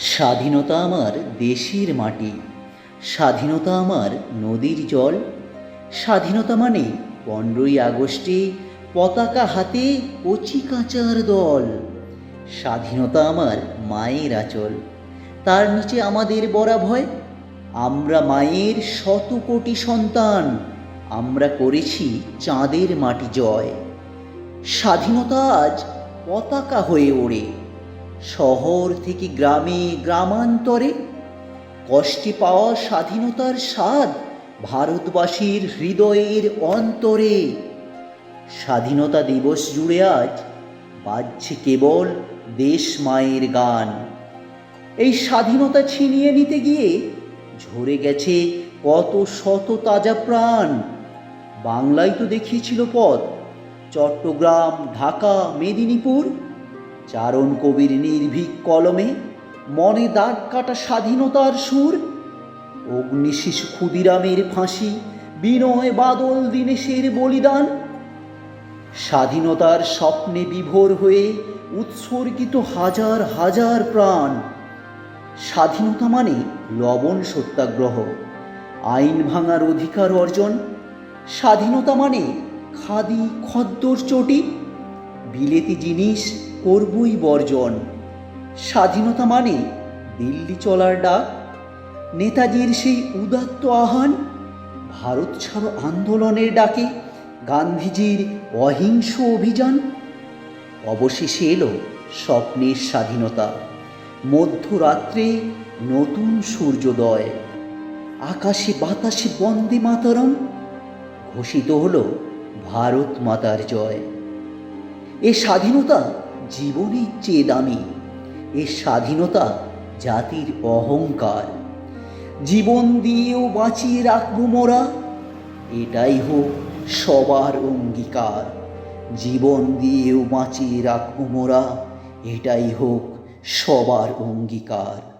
স্বাধীনতা আমার দেশের মাটি। স্বাধীনতা আমার নদীর জল। স্বাধীনতা মানে পনেরোই আগস্টে পতাকা হাতে কচি কাঁচার দল। স্বাধীনতা আমার মায়ের আচল। তার নিচে আমাদের বরা ভয় আমরা মায়ের শত কোটি সন্তান। আমরা করেছি চাঁদের মাটি জয়। স্বাধীনতা আজ পতাকা হয়ে ওড়ে। শহর থেকে গ্রামে গ্রামান্তরে কষ্টে পাওয়া স্বাধীনতার স্বাদ ভারতবাসীর হৃদয়ের অন্তরে। স্বাধীনতা দিবস জুড়ে আজ বাজছে কেবল দেশ মায়ের গান। এই স্বাধীনতা ছিনিয়ে নিতে গিয়ে ঝরে গেছে কত শত তাজা প্রাণ। বাংলায় তো দেখিয়েছিল পথ, চট্টগ্রাম, ঢাকা, মেদিনীপুর চারণ কবির নির্ভীক কলমে মনে দাগ কাটা স্বাধীনতার সুর অগ্নিশিশু ক্ষুদিরামের ফাঁসি, বিনয় বাদল দীনেশের বলিদান। স্বাধীনতার স্বপ্নে বিভোর হয়ে উৎসর্গিত হাজার হাজার প্রাণ। স্বাধীনতা মানে লবণ সত্যাগ্রহ, আইন ভাঙার অধিকার অর্জন। স্বাধীনতা মানে খাদি খদ্দর চটি, বিলেতি জিনিস করবই বর্জন। স্বাধীনতা মানে দিল্লি চলার ডাক, নেতাজির সেই উদাত্ত আহ্বান, ভারত ছাড়ো আন্দোলনের ডাকে, গান্ধীজির অহিংস অভিযান। অবশেষে এলো স্বপ্নের স্বাধীনতা, মধ্যরাত্রে নতুন সূর্যোদয়। আকাশে বাতাসে বন্দে মাতরম, ঘোষিত হল ভারত মাতার জয়। এ স্বাধীনতা জীবনের চেয়ে দামি। এ স্বাধীনতা জাতির অহংকার। জীবন দিয়েও বাঁচিয়ে রাখব মোরা, এটাই হোক সবার অঙ্গীকার। জীবন দিয়েও বাঁচিয়ে রাখব মোরা, এটাই হোক সবার অঙ্গীকার।